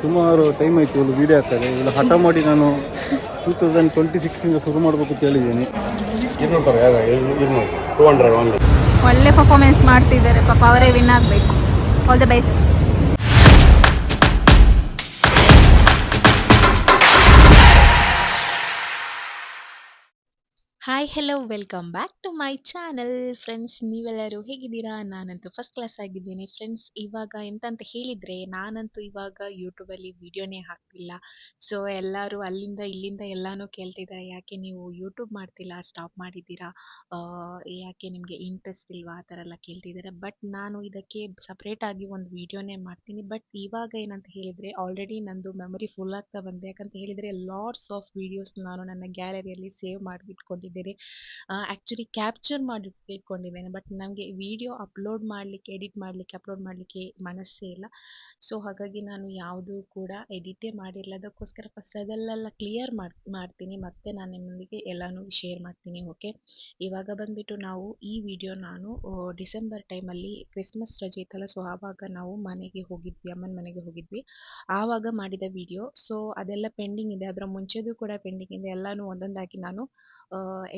ಸುಮಾರು ಟೈಮ್ ಆಯ್ತು ಇವಳು ವೀಡಿಯೋ ಹಾಕ್ತಾರೆ. ಇವಳು ಹಠ ಮಾಡಿ ನಾನು ಟೂ ತೌಸಂಡ್ ಟ್ವೆಂಟಿ ಸಿಕ್ಸಿಂದ ಶುರು ಮಾಡಬೇಕು ಓನ್ಲಿ ಒಳ್ಳೆ ಪರ್ಫಾರ್ಮೆನ್ಸ್ ಮಾಡ್ತಿದ್ದಾರೆ. ಪಾಪ ಅವರೇ ವಿನ್ ಆಗಬೇಕು. All the best hi hello welcome back to my channel friends ನೀವೆಲ್ಲರೂ ಹೇಗಿದ್ದೀರಾ? ನಾನಂತೂ ಫಸ್ಟ್ ಕ್ಲಾಸ್ ಆಗಿದ್ದೀನಿ. ಫ್ರೆಂಡ್ಸ್ ಇವಾಗ ಎಂತಂತ ಹೇಳಿದರೆ, ನಾನಂತೂ ಇವಾಗ ಯೂಟ್ಯೂಬಲ್ಲಿ ವೀಡಿಯೋನೇ ಹಾಕ್ತಿಲ್ಲ. ಸೊ ಎಲ್ಲರೂ ಅಲ್ಲಿಂದ ಇಲ್ಲಿಂದ ಎಲ್ಲನೂ ಕೇಳ್ತಿದ್ದಾರೆ, ಯಾಕೆ ನೀವು ಯೂಟ್ಯೂಬ್ ಮಾಡ್ತಿಲ್ಲ? ಸ್ಟಾಪ್ ಮಾಡಿದ್ದೀರಾ? ಯಾಕೆ ನಿಮಗೆ ಇಂಟ್ರೆಸ್ಟ್ ಇಲ್ವಾ? ಆ ಥರ ಎಲ್ಲ ಕೇಳ್ತಿದ್ದಾರೆ. ಬಟ್ ನಾನು ಇದಕ್ಕೆ ಸಪ್ರೇಟಾಗಿ ಒಂದು ವೀಡಿಯೋನೇ ಮಾಡ್ತೀನಿ. ಬಟ್ ಇವಾಗ ಏನಂತ ಹೇಳಿದರೆ ಆಲ್ರೆಡಿ ನಂದು ಮೆಮೊರಿ ಫುಲ್ ಆಗ್ತಾ ಬಂದೆ ಯಾಕಂತ ಹೇಳಿದರೆ ಲಾಡ್ಸ್ ಆಫ್ ವೀಡಿಯೋಸ್ ನಾನು ನನ್ನ ಗ್ಯಾಲರಿಯಲ್ಲಿ ಸೇವ್ ಮಾಡಿಟ್ಕೊಂಡಿದ್ದೇನೆ ಆ್ಯಕ್ಚುಲಿ ಕ್ಯಾಪ್ಚರ್ ಮಾಡಿ ಇಟ್ಕೊಂಡಿದ್ದೇನೆ. ಬಟ್ ನನಗೆ ವಿಡಿಯೋ ಅಪ್ಲೋಡ್ ಮಾಡಲಿಕ್ಕೆ ಎಡಿಟ್ ಮಾಡಲಿಕ್ಕೆ ಅಪ್ಲೋಡ್ ಮಾಡಲಿಕ್ಕೆ ಮನಸ್ಸೇ ಇಲ್ಲ. ಸೊ ಹಾಗಾಗಿ ನಾನು ಯಾವುದೂ ಕೂಡ ಎಡಿಟೇ ಮಾಡಿಲ್ಲ. ಅದಕ್ಕೋಸ್ಕರ ಫಸ್ಟ್ ಅದಲ್ಲೆಲ್ಲ ಕ್ಲಿಯರ್ ಮಾಡಿ, ಮಾಡ್ತೀನಿ. ಮತ್ತೆ ನಾನು ನಿಮ್ಮೊಂದಿಗೆ ಎಲ್ಲನೂ ಶೇರ್ ಮಾಡ್ತೀನಿ ಓಕೆ ಇವಾಗ ಬಂದುಬಿಟ್ಟು ನಾವು ಈ ವಿಡಿಯೋ ನಾನು ಡಿಸೆಂಬರ್ ಟೈಮಲ್ಲಿ ಕ್ರಿಸ್ಮಸ್ ರಜೆ ಇತ್ತಲ್ಲ ಸೊ ಆವಾಗ ನಾವು ಮನೆಗೆ ಹೋಗಿದ್ವಿ, ಅಮ್ಮನ ಮನೆಗೆ ಹೋಗಿದ್ವಿ. ಆವಾಗ ಮಾಡಿದ ವಿಡಿಯೋ ಸೊ ಅದೆಲ್ಲ ಪೆಂಡಿಂಗ್ ಇದೆ. ಅದರ ಮುಂಚೆದು ಕೂಡ ಪೆಂಡಿಂಗ್ ಇದೆ. ಎಲ್ಲನೂ ಒಂದೊಂದಾಗಿ ನಾನು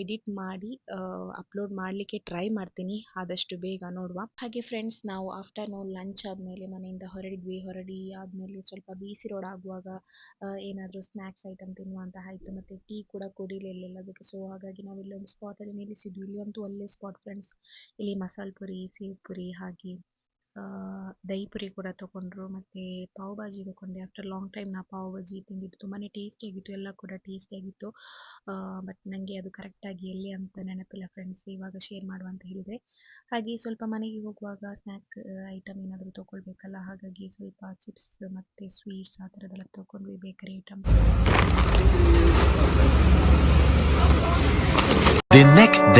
ಎಡಿಟ್ ಮಾಡಿ ಅಪ್ಲೋಡ್ ಮಾಡಲಿಕ್ಕೆ ಟ್ರೈ ಮಾಡ್ತೀನಿ. ಆದಷ್ಟು ಬೇಗ ನೋಡುವ. ಹಾಗೆ ಫ್ರೆಂಡ್ಸ್ ನಾವು ಆಫ್ಟರ್ನೂನ್ ಲಂಚ್ ಆದಮೇಲೆ ಮನೆಯಿಂದ ಹೊರಡಿದ್ವಿ ಹೊರಡಿ ಆದಮೇಲೆ ಸ್ವಲ್ಪ ಬೀಸಿ ರೋಡ್ ಆಗುವಾಗ ಏನಾದರೂ ಸ್ನ್ಯಾಕ್ಸ್ ಐಟಮ್ ತಿನ್ನುವಂತ ಆಯಿತು. ಮತ್ತು ಟೀ ಕೂಡ ಕುಡಿಲಿಲ್ಲ ಅದಕ್ಕೆ. ಸೊ ಹಾಗಾಗಿ ನಾವು ಇಲ್ಲೊಂದು ಸ್ಪಾಟಲ್ಲಿ ನಿಲ್ಲಿಸಿದ್ವಿ. ಇಲ್ಲಿ ಅಂತೂ ಒಳ್ಳೆ ಸ್ಪಾಟ್ ಫ್ರೆಂಡ್ಸ್ ಇಲ್ಲಿ ಮಸಾಲೆ ಪುರಿ ಸೇವ್ ಪುರಿ ಹಾಗೆ. ದಹಿ ಪುರಿ ಕೂಡ ತೊಗೊಂಡ್ರು ಮತ್ತು ಪಾವ್ ಭಾಜಿ ತೊಗೊಂಡೆ. ಆಫ್ಟರ್ ಲಾಂಗ್ ಟೈಮ್ ನಾ ಪಾವ್ ಭಾಜಿ ತಿಂದಿದ್ದು ತುಂಬಾ ಟೇಸ್ಟಿಯಾಗಿತ್ತು ಎಲ್ಲ ಕೂಡ ಟೇಸ್ಟಿಯಾಗಿತ್ತು ಬಟ್ ನನಗೆ ಅದು ಕರೆಕ್ಟಾಗಿ ಎಲ್ಲಿ ಅಂತ ನೆನಪಿಲ್ಲ ಫ್ರೆಂಡ್ಸ್ ಇವಾಗ ಶೇರ್ ಮಾಡುವ ಅಂತ ಹೇಳಿದರೆ. ಹಾಗೆ ಸ್ವಲ್ಪ ಮನೆಗೆ ಹೋಗುವಾಗ ಸ್ನ್ಯಾಕ್ಸ್ ಐಟಮ್ ಏನಾದರೂ ತೊಗೊಳ್ಬೇಕಲ್ಲ? ಹಾಗಾಗಿ ಸ್ವಲ್ಪ ಚಿಪ್ಸ್ ಮತ್ತು ಸ್ವೀಟ್ಸ್ ಆ ಥರದ್ದೆಲ್ಲ ತೊಗೊಂಡ್ವಿ ಬೇಕರಿ ಐಟಮ್ಸ್ ನೆಕ್ಸ್ಟ್.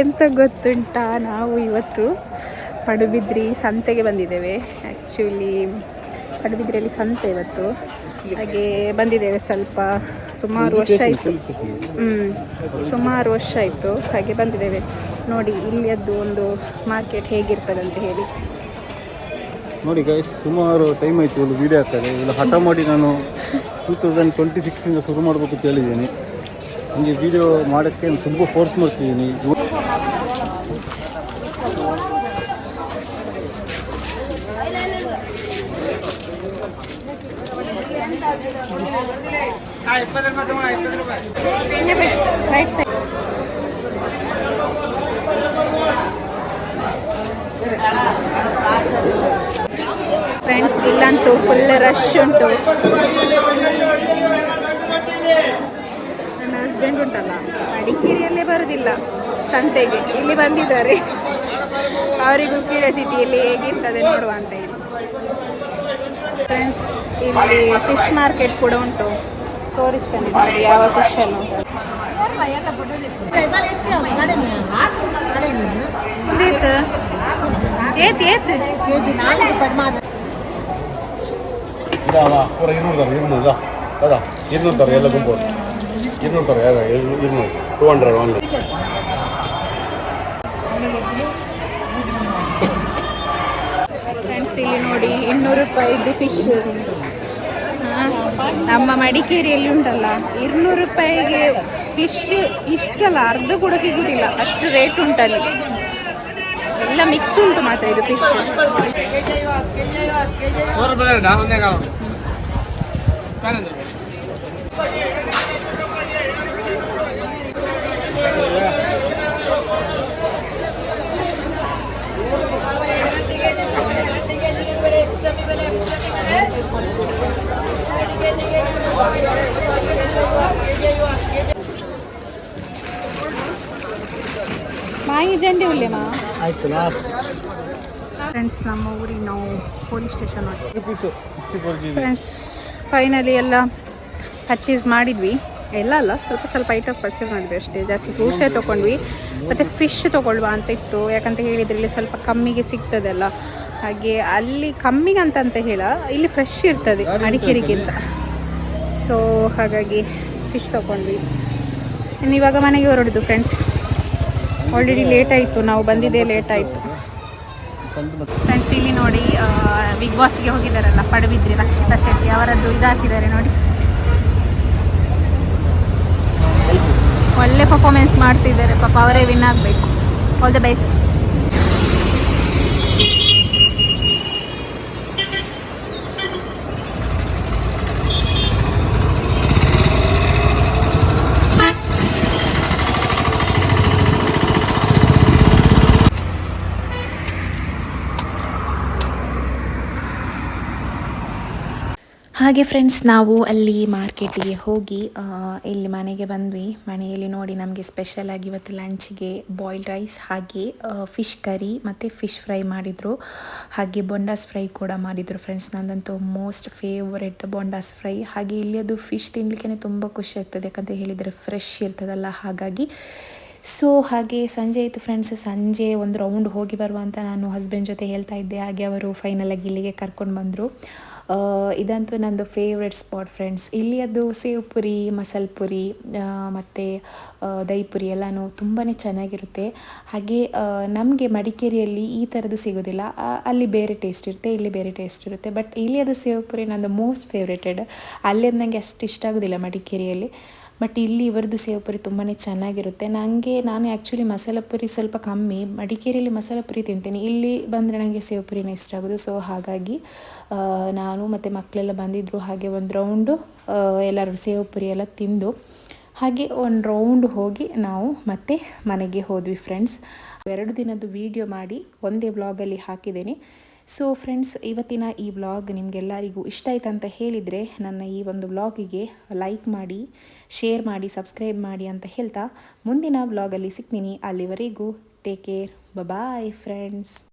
ಎಂತ ಗೊತ್ತುಂಟಾ ನಾವು ಇವತ್ತು? ಪಡುಬಿದ್ರಿ ಸಂತೆಗೆ ಬಂದಿದ್ದೇವೆ. ಆ್ಯಕ್ಚುಲಿ ಪಡುಬಿದ್ರಿಯಲ್ಲಿ ಸಂತೆ ಇವತ್ತು. ಹಾಗೆ ಬಂದಿದ್ದೇವೆ ಸ್ವಲ್ಪ ಸುಮಾರು ವರ್ಷ ಆಯಿತು. ಹ್ಞೂ ಸುಮಾರು ವರ್ಷ ಆಯಿತು. ಹಾಗೆ ಬಂದಿದ್ದೇವೆ. ನೋಡಿ ಇಲ್ಲಿಯದ್ದು ಒಂದು ಮಾರ್ಕೆಟ್ ಹೇಗಿರ್ತದೆ ಅಂತ ಹೇಳಿ. ನೋಡಿ ಗೈಸ್ ಸುಮಾರು ಟೈಮ್ ಆಯಿತು ಒಂದು ವೀಡಿಯೋ ಆಗ್ತದೆ ಇಲ್ಲ ಹಠ ಮಾಡಿ ನಾನು ಟೂ ತೌಸಂಡ್ ಟ್ವೆಂಟಿ ಸಿಕ್ಸಿಂದ ಶುರು ಮಾಡಬೇಕು ಅಂತ ಹೇಳಿದ್ದೀನಿ. ನನಗೆ ವೀಡಿಯೋ ಮಾಡೋಕ್ಕೆ ತುಂಬ ಫೋರ್ಸ್ ಮಾಡ್ತಿದ್ದೀನಿ. ಫ್ರೆಂಡ್ಸ್ ಇಲ್ಲಂತೂ ಫುಲ್ ರಶ್ ಉಂಟು. ನನ್ನ ಹಸ್ಬೆಂಡ್ ಉಂಟಲ್ಲ, ಮಡಿಕೇರಿಯಲ್ಲೇ ಬರೋದಿಲ್ಲ ಸಂತೆಗೆ, ಇಲ್ಲಿ ಬಂದಿದ್ದಾರೆ. ಅವರಿಗೂ ಕ್ಯೂರಿಯಾಸಿಟಿಯಲ್ಲಿ ಹೇಗಿರ್ತದೆ ನೋಡುವ ಅಂತ ಹೇಳಿ. ಫ್ರೆಂಡ್ಸ್ ಇಲ್ಲಿ ಫಿಶ್ ಮಾರ್ಕೆಟ್ ಕೂಡ ಉಂಟು. ತೋರಿಸ್ತೇನೆ ನೋಡಿ ಯಾವ ಫಿಶ್ ಅನ್ನು. ಇನ್ನೂರು ಒಂದೇತು ಏತ್ ಏತ್. ಇದಾವ ಪೂರ ಇನ್ನೂರು ತರ ಇನ್ನೂರು ಅದಾ ಇನ್ನೂರು ತರ ಎಲ್ಲ ಗುಂಪು ಇನ್ನೂರು ತರ ಯಾರು ಇನ್ನೂರು ಟೂ ಹಂಡ್ರೆಡ್ ಓನ್ಲಿ ಫ್ರೆಂಡ್ಸ್ ಇಲ್ಲಿ ನೋಡಿ ಇನ್ನೂರು ರೂಪಾಯಿದು ಫಿಶ್ ನಮ್ಮ ಮಡಿಕೇರಿಯಲ್ಲಿ ಉಂಟಲ್ಲ, ಇನ್ನೂರು ರೂಪಾಯಿಗೆ ಫಿಶ್ ಇಷ್ಟಲ್ಲ, ಅರ್ಧ ಕೂಡ ಸಿಗುದಿಲ್ಲ, ಅಷ್ಟು ರೇಟ್ ಉಂಟಲ್ಲಿ. ಎಲ್ಲ ಮಿಕ್ಸ್ ಉಂಟು ಮಾತ್ರ ಇದು ಫಿಶ್ ಮಾಯಿ ಜಂಡಿ ಉಲ್ಲೇಮಾ ಆಯ್ತು ಲಾಸ್ಟ್ ಫ್ರೆಂಡ್ಸ್ ನಮ್ಮ ಊರಿಗೆ ನಾವು ಪೊಲೀಸ್ ಸ್ಟೇಷನ್ ಫ್ರೆಂಡ್ಸ್ ಫೈನಲಿ ಎಲ್ಲ ಪರ್ಚೇಸ್ ಮಾಡಿದ್ವಿ. ಎಲ್ಲ ಅಲ್ಲ ಸ್ವಲ್ಪ ಸ್ವಲ್ಪ ಐಟಮ್ ಪರ್ಚೇಸ್ ಮಾಡಿದ್ವಿ ಅಷ್ಟೇ. ಜಾಸ್ತಿ ಫ್ರೂಟ್ಸೇ ತೊಗೊಂಡ್ವಿ ಮತ್ತು ಫಿಶ್ ತೊಗೊಳ್ವಾ ಅಂತ ಇತ್ತು. ಯಾಕಂತ ಹೇಳಿದರೆ ಇಲ್ಲಿ ಸ್ವಲ್ಪ ಕಮ್ಮಿಗೆ ಸಿಗ್ತದಲ್ಲ. ಹಾಗೆ ಅಲ್ಲಿ ಕಮ್ಮಿಗೆ ಅಂತ ಅಂತ ಹೇಳ ಇಲ್ಲಿ ಫ್ರೆಶ್ ಇರ್ತದೆ ಮಡಿಕೇರಿಗಿಂತ ಸೊ ಹಾಗಾಗಿ ಫಿಶ್ ತೊಗೊಂಡ್ವಿ ಇನ್ನು ಇವಾಗ ಮನೆಗೆ ಹೊರಡಿದ್ದು ಫ್ರೆಂಡ್ಸ್ ಆಲ್ರೆಡಿ ಲೇಟ್ ಆಯಿತು, ನಾವು ಬಂದಿದ್ದೇ ಲೇಟ್ ಆಯಿತು. ಫ್ರೆಂಡ್ಸ್ ಇಲ್ಲಿ ನೋಡಿ ಬಿಗ್ ಬಾಸ್ಗೆ ಹೋಗಿದ್ದಾರಲ್ಲ, ಪಡುಬಿದ್ರಿ ರಕ್ಷಿತಾ ಶೆಟ್ಟಿ ಅವರದ್ದು ಇದಾಕಿದ್ದಾರೆ ನೋಡಿ. ಒಳ್ಳೆ ಪರ್ಫಾರ್ಮೆನ್ಸ್ ಮಾಡ್ತಿದ್ದಾರೆ, ಪಾಪ ಅವರೇ ವಿನ್ ಆಗಬೇಕು. ಆಲ್ ದ ಬೆಸ್ಟ್ ಹಾಗೆ ಫ್ರೆಂಡ್ಸ್ ನಾವು ಅಲ್ಲಿ ಮಾರ್ಕೆಟಿಗೆ ಹೋಗಿ ಇಲ್ಲಿ ಮನೆಗೆ ಬಂದ್ವಿ. ಮನೆಯಲ್ಲಿ ನೋಡಿ ನಮಗೆ ಸ್ಪೆಷಲ್ ಆಗಿ ಇವತ್ತು ಲಂಚ್ಗೆ ಬಾಯ್ಲ್ಡ್ ರೈಸ್ ಹಾಗೆ ಫಿಶ್ ಕರಿ ಮತ್ತು ಫಿಶ್ ಫ್ರೈ ಮಾಡಿದರು. ಹಾಗೆ ಬೊಂಡಾಸ್ ಫ್ರೈ ಕೂಡ ಮಾಡಿದರು ಫ್ರೆಂಡ್ಸ್ ನಂದಂತೂ ಮೋಸ್ಟ್ ಫೇವ್ರೆಟ್ ಬೊಂಡಾಸ್ ಫ್ರೈ ಹಾಗೆ ಇಲ್ಲಿ ಅದು ಫಿಶ್ ತಿನ್ನಲಿಕ್ಕೆ ತುಂಬ ಖುಷಿ ಆಗ್ತದೆ, ಯಾಕಂತ ಹೇಳಿದರೆ ಫ್ರೆಶ್ ಇರ್ತದಲ್ಲ ಹಾಗಾಗಿ. ಸೊ ಹಾಗೆ ಸಂಜೆ ಇತ್ತು ಫ್ರೆಂಡ್ಸ್ ಸಂಜೆ ಒಂದು ರೌಂಡ್ ಹೋಗಿ ಬರುವ ಅಂತ ನಾನು ಹಸ್ಬೆಂಡ್ ಜೊತೆ ಹೇಳ್ತಾ ಇದ್ದೆ. ಹಾಗೆ ಅವರು ಫೈನಲಾಗಿ ಇಲ್ಲಿಗೆ ಕರ್ಕೊಂಡು ಬಂದರು. ಇದಂತೂ ನಂದು ಫೇವ್ರೆಟ್ ಸ್ಪಾಟ್ ಫ್ರೆಂಡ್ಸ್ ಇಲ್ಲಿ ಅದು ಸೇವ್ ಪುರಿ ಮಸಾಲೆ ಪುರಿ ಮತ್ತು ದಹಿ ಪುರಿ ಎಲ್ಲನೂ ತುಂಬಾ ಚೆನ್ನಾಗಿರುತ್ತೆ. ಹಾಗೆ ನಮಗೆ ಮಡಿಕೇರಿಯಲ್ಲಿ ಈ ಥರದ್ದು ಸಿಗೋದಿಲ್ಲ. ಅಲ್ಲಿ ಬೇರೆ ಟೇಸ್ಟ್ ಇರುತ್ತೆ, ಇಲ್ಲಿ ಬೇರೆ ಟೇಸ್ಟ್ ಇರುತ್ತೆ. ಬಟ್ ಇಲ್ಲಿ ಅದು ಸೇವ್ ಪುರಿ ನಂದು ಮೋಸ್ಟ್ ಫೇವ್ರೇಟೆಡ್ ಅಲ್ಲಿ ನನಗೆ ಅಷ್ಟು ಇಷ್ಟ ಆಗೋದಿಲ್ಲ ಮಡಿಕೇರಿಯಲ್ಲಿ. ಬಟ್ ಇಲ್ಲಿ ಇವರದ್ದು ಸೇವ್ ಪುರಿ ತುಂಬಾ ಚೆನ್ನಾಗಿರುತ್ತೆ. ನನಗೆ ನಾನು ಆ್ಯಕ್ಚುಲಿ ಮಸಾಲಾ ಪುರಿ ಸ್ವಲ್ಪ ಕಮ್ಮಿ, ಮಡಿಕೇರಿಯಲ್ಲಿ ಮಸಾಲೆ ಪುರಿ ತಿಂತೀನಿ. ಇಲ್ಲಿ ಬಂದರೆ ನನಗೆ ಸೇವ್ ಪುರಿನೇ ಇಷ್ಟ ಆಗೋದು. ಸೊ ಹಾಗಾಗಿ ನಾನು ಮತ್ತು ಮಕ್ಕಳೆಲ್ಲ ಬಂದಿದ್ದರು ಹಾಗೆ ಒಂದು ರೌಂಡು ಎಲ್ಲರೂ ಸೇವ್ ಪುರಿ ಎಲ್ಲ ತಿಂದು, ಹಾಗೆ ಒಂದು ರೌಂಡ್ ಹೋಗಿ ನಾವು ಮತ್ತೆ ಮನೆಗೆ ಹೋದ್ವಿ ಫ್ರೆಂಡ್ಸ್ ಎರಡು ದಿನದ್ದು ವಿಡಿಯೋ ಮಾಡಿ, ಒಂದೇ ಬ್ಲಾಗಲ್ಲಿ ಹಾಕಿದ್ದೇನೆ. ಸೊ ಫ್ರೆಂಡ್ಸ್ ಇವತ್ತಿನ ಈ ವ್ಲಾಗ್ ನಿಮಗೆಲ್ಲರಿಗೂ ಇಷ್ಟ ಆಯ್ತು ಅಂತ ಹೇಳಿದರೆ ನನ್ನ ಈ ಒಂದು ವ್ಲಾಗಿಗೆ ಲೈಕ್ ಮಾಡಿ ಶೇರ್ ಮಾಡಿ ಸಬ್ಸ್ಕ್ರೈಬ್ ಮಾಡಿ ಅಂತ ಹೇಳ್ತಾ ಮುಂದಿನ ವ್ಲಾಗಲ್ಲಿ ಸಿಗ್ತೀನಿ. ಅಲ್ಲಿವರೆಗೂ ಟೇಕ್ ಕೇರ್ ಬಾಯ್ ಫ್ರೆಂಡ್ಸ್